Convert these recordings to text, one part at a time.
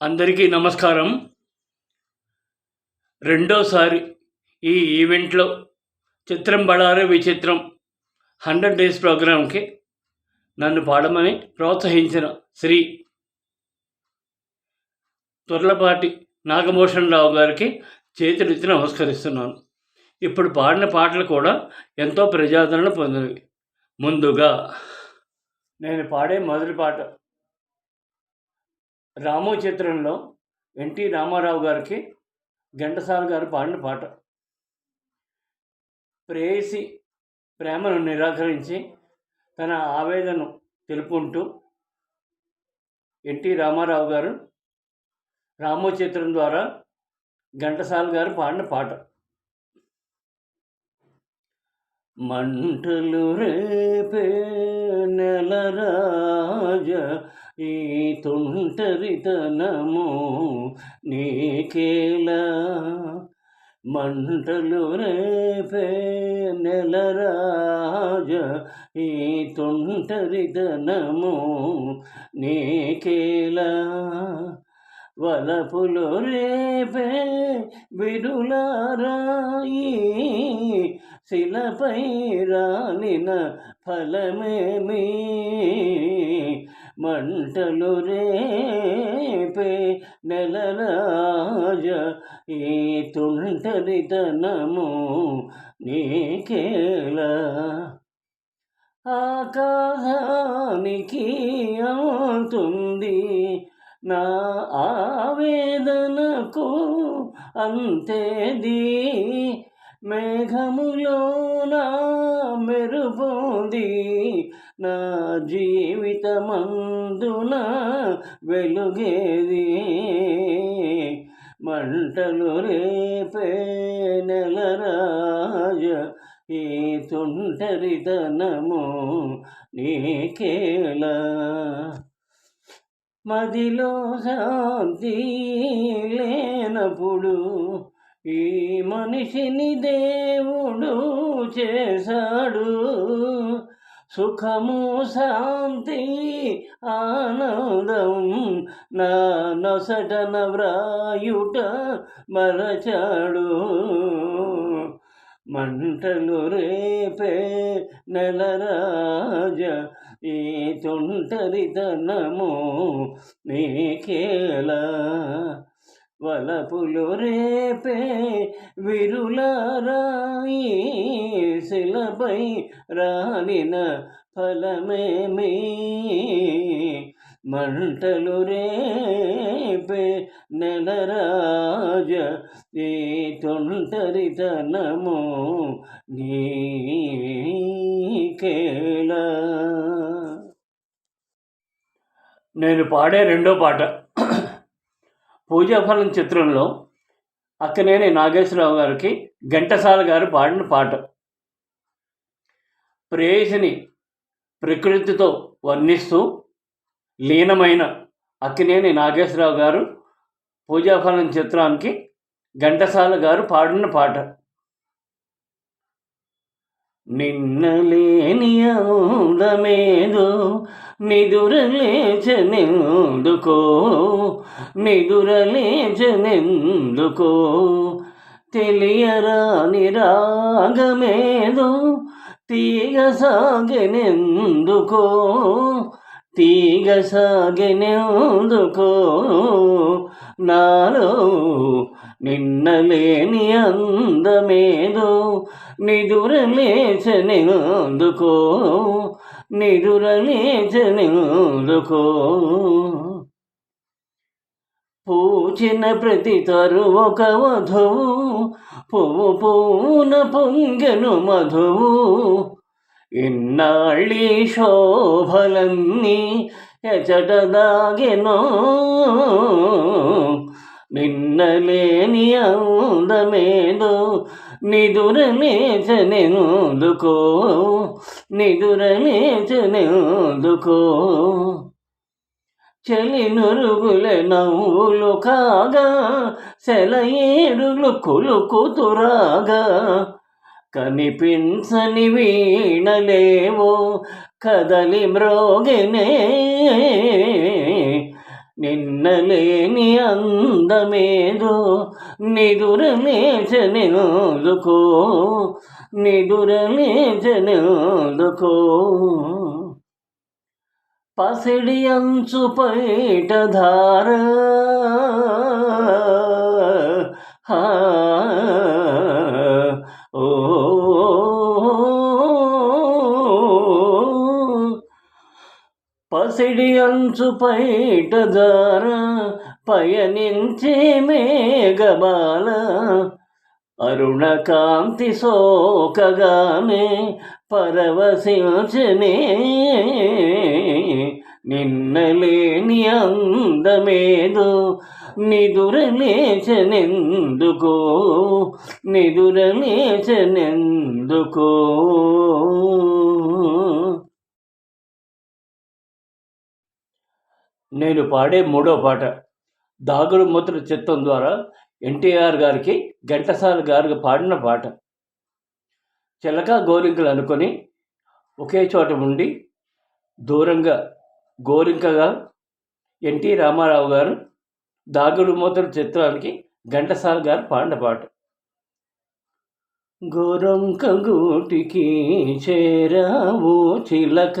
అందరికీ నమస్కారం. రెండోసారి ఈ ఈవెంట్లో చిత్రం బడారే విచిత్రం హండ్రెడ్ డేస్ ప్రోగ్రాంకి నన్ను పాడమని ప్రోత్సహించిన శ్రీ తుర్లపాటి నాగభూషణ్ రావు గారికి చేతులెత్తి నమస్కరిస్తున్నాను. ఇప్పుడు పాడిన పాటలు కూడా ఎంతో ప్రజాదరణ పొందినవి. ముందుగా నేను పాడే మొదటి పాట రామో చిత్రంలో ఎన్టీ రామారావు గారికి ఘంటసాల గారు పాడిన పాట. ప్రేయసి ప్రేమను నిరాకరించి తన ఆవేదనను తెలుపుకుంటూ ఎన్టీ రామారావు గారు రామో చిత్రం ద్వారా ఘంటసాల గారు పాడిన పాట. మంటలు రేపే నెల రాజ ఈ తొంటరితనము నీకేలా? మంటలు రేపే నెలరాజ ఈ తొంటరితనము నీకేలా? వలపులు రేపే విడులారాయి శిలపై రాలిన ఫలమేమి? మంటలు రేపే నెలరాజ ఈ తుంటరితనము నీకేలా? ఆకాశానికి అవుతుంది నా ఆవేదనకు అంతేది మేఘములో నా మెరుపుంది నా జీవితమందున వెలుగేది? మంటలు రేపే నెలరాజ ఈ తుంటరితనము నీకేలా? మదిలో శాంతి లేనప్పుడు ఈ మనిషిని దేవుడు చేశాడు. సుఖము శాంతి ఆనందం నా నొసటన వ్రాయుట మరచాడు. మంటలు రేపే నెలరాజ ఈ తుంటరితనము నీకేలా? వలపులు రేపే విరులారాయి శిలపై రాలిన ఫలమేమి? మంటలు రేపే నెలరాజ ఈ తొంటరితనము నేను పాడే రెండో పాట. పూజాఫలం చిత్రంలో అక్కనేని నాగేశ్వరరావు గారికి ఘంటసాల గారు పాడిన పాట. ప్రేయసిని ప్రకృతితో వర్ణిస్తూ లీనమైన అక్కినేని నాగేశ్వరరావు గారు పూజాఫలం చిత్రానికి ఘంటసాల గారు పాడిన పాట. నిన్నలేని అందమేదో నిదురలేచనెందుకో నిదురలేచనెందుకో తెలియరాని రాగమేదో తీగ సాగెనెందుకో తీగ సాగెనెందుకో నాలో నిన్నలేని అందమేదో నిదురలేచనెందుకో నిదురలేచనెందుకో పూచిన ప్రతి తరువొక వధువు పువ్వు పూన పొంగెను మధువు. ఇన్నాళ్ళి శోభలన్నీ ఎచట దాగెనో నిన్నలేని అందమేదో నిదురలేచనెందుకో? నిదురలేచనెందుకో? చలి నురుగుల నవ్వులు కాగా సెలయేరులు కులుకుతురాగా కనిపించని వీణలేవో కదలి మ్రోగెనే. నిన్నలేని అందమేదో నిదురలేచనెందుకో నిదురలేచనెందుకో పసిడి అంచు పైట ధార హా పసిడి అంచు పైట ధార పయనించే మేఘమాల అరుణకాంతి సోకగానే పరవశించనే నిన్నలేని అందమేదో నిదురలేచనెందుకో నిదురలేచనెందుకో నేను పాడే మూడో పాట. దాగుడు మూత్ర చిత్తం ద్వారా ఎన్టీఆర్ గారికి ఘంటసాల గారికి పాడిన పాట. చిలక గోరింకలు అనుకొని ఒకే చోట ఉండి దూరంగా గోరింకగా ఎన్టీ రామారావు గారు దాగుడు మూతల చిత్రానికి ఘంటసాల గారు పాడిన పాట. గోరంక గూటికి చేరావు చిలక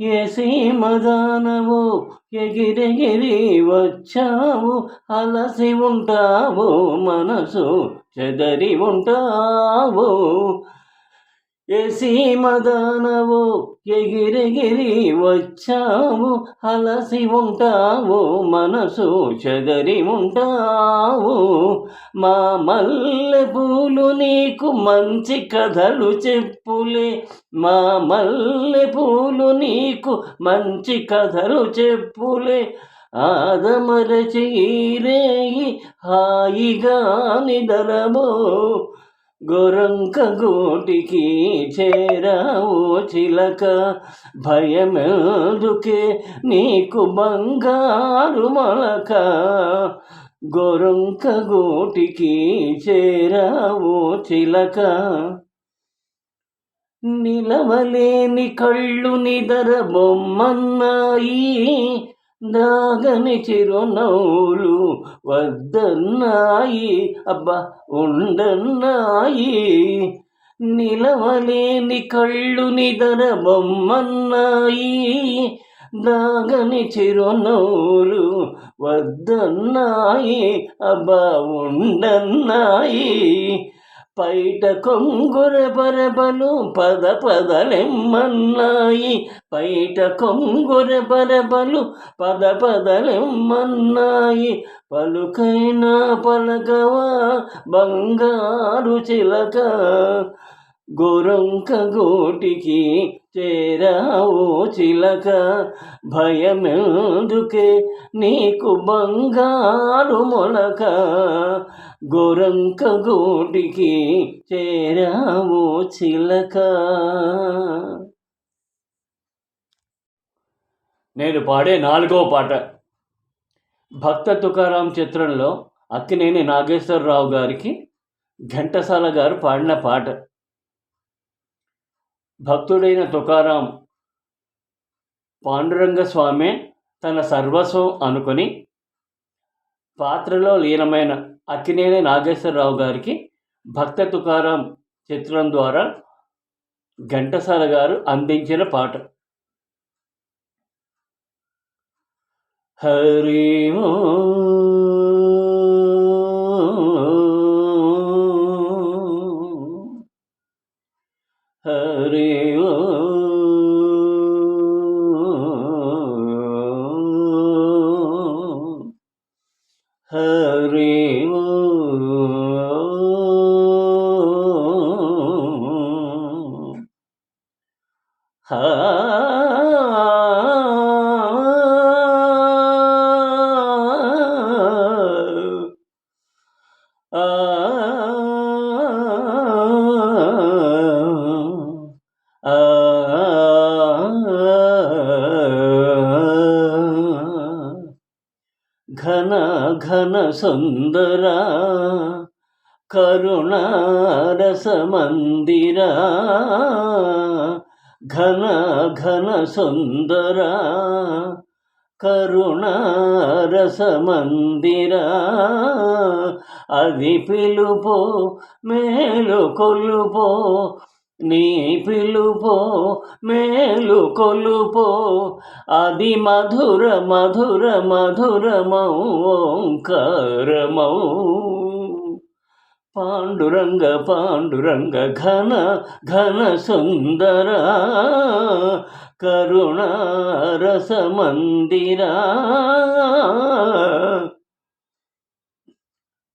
ఏ సీమదానవు ఎగిరెగిరి వచ్చావు అలసి ఉంటావు మనసు చెదరి ఉంటావు. మదనవు ఎగిరెగిరి వచ్చావు అలసి ఉంటావు మనసు చెదరి ఉంటావు. మా మల్లె పూలు నీకు మంచి కథలు చెప్పులే మా మల్లె పూలు నీకు మంచి కథలు చెప్పులే. ఆదమరచి రేయి హాయిగా నిదరమో గొరంక గోటికి చేరావు చిలక. భయమెదుకే నీకు బంగారు మొలక? గోరంక గోటికి చేరావు చిలక. నిలవలేని కళ్ళు నిదర బొమ్మన్నాయి. దాగని చిరునవ్వులు వద్దన్నాయి. అబ్బా ఉండన్నాయి. నిలవలేని కళ్ళు నిదర బొమ్మన్నాయి. దాగని చిరునవ్వులు వద్దన్నాయి. అబ్బా ఉండన్నాయి. పైట కొంగుర పరబలు పద పదలెమ్మన్నాయి పైట కొంగుర పరబలు పద పదలెమ్మన్నాయి పలుకైనా పలకవా బంగారు చిలక గోరంక గోటికి చేరావు చిలక. భయమెందుకే నీకు బంగారు మొలక? గోరంక గోటికి చేరావు చిలక. నేను పాడే నాలుగో పాట. భక్త తుకారాం చిత్రంలో అక్కినేని నాగేశ్వరరావు గారికి ఘంటసాల గారు పాడిన పాట. భక్తుడైన తుకారాం పాండురంగ స్వామి తన సర్వస్వం అనుకొని పాత్రలో లీనమైన అక్కినేని నాగేశ్వరరావు గారికి భక్త తుకారాం చిత్రం ద్వారా ఘంటసాల గారు అందించిన పాట. హరిమో ఘన ఘన సుందరా కరుణారస మందిరా ఘన ఘన సుందరా కరుణారసమందిరా అది పిలుపో మేలు కొలుపో నీ పిలుపో మేలు కొలుపో అది మధుర మధుర మధురమౌ ఓంకారమౌ. పాండురంగ పాండురంగ ఘన ఘన సుందర కరుణారస మందిరా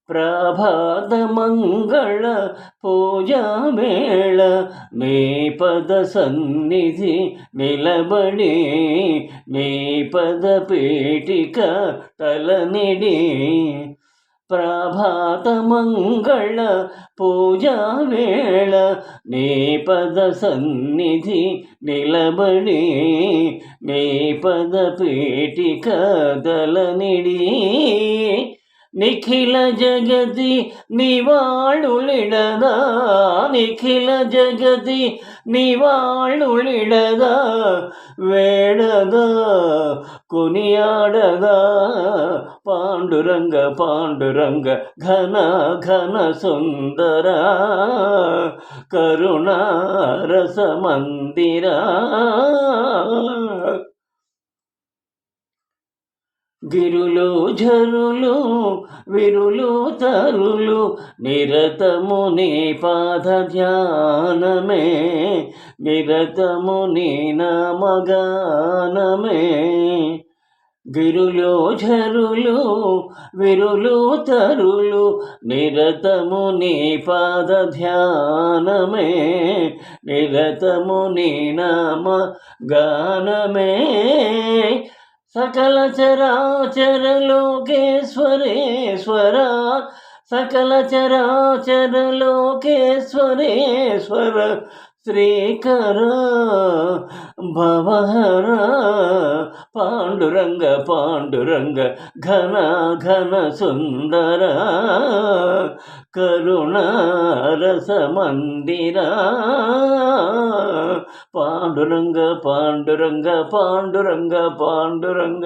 ಪ್ರಭಾದ ಮಂಗಳ ಪೂಜಾ ಮೇಳ ಮೇ ಪದ ಸನ್ನಿಧಿ ನಿಲಬಡಿ ಮೇ ಪದ ಪೀಠಿಕ ತಲನಿಡಿ ಪ್ರಭಾತಮಂಗಳ ಪೂಜಾ ವೇಳ ನೇಪದ ಸನ್ನಿಧಿ ನಿಲಬಡಿ ನೇಪದ ಪೀಠಿಕ ದಲನಿಡಿ ನಿಖಿಲ ಜಗತಿ ನಿವಾಳುಳಿಡದ ನಿಖಿಲ ಜಗತಿ நீ வாழ்நுழிடதா வேடதா குனியாடதா. பாண்டுரங்க பாண்டுரங்க ಘನ ಘನ ಸುಂದರ ಕರುಣಾರಸ ಮಂದಿರ గిరులు జరులు విరులు తరులు నిరతము నీ పాద ధ్యానమే నిరతము నీ నామగానమే. గిరులు జరులు విరులు తరులు నిరతము నీ పాద ధ్యానమే నిరతము నీ నామ గానమే సకల చరాచరలోకేశ్వరేశ్వర సకల చరాచరలోకేశ్వరేశ్వర శ్రీకర భవహర పాండురంగ పాండురంగ ఘన ఘన సుందర కరుణారసమందిరా పాండురంగ పాండురంగ పాండురంగ పాండురంగ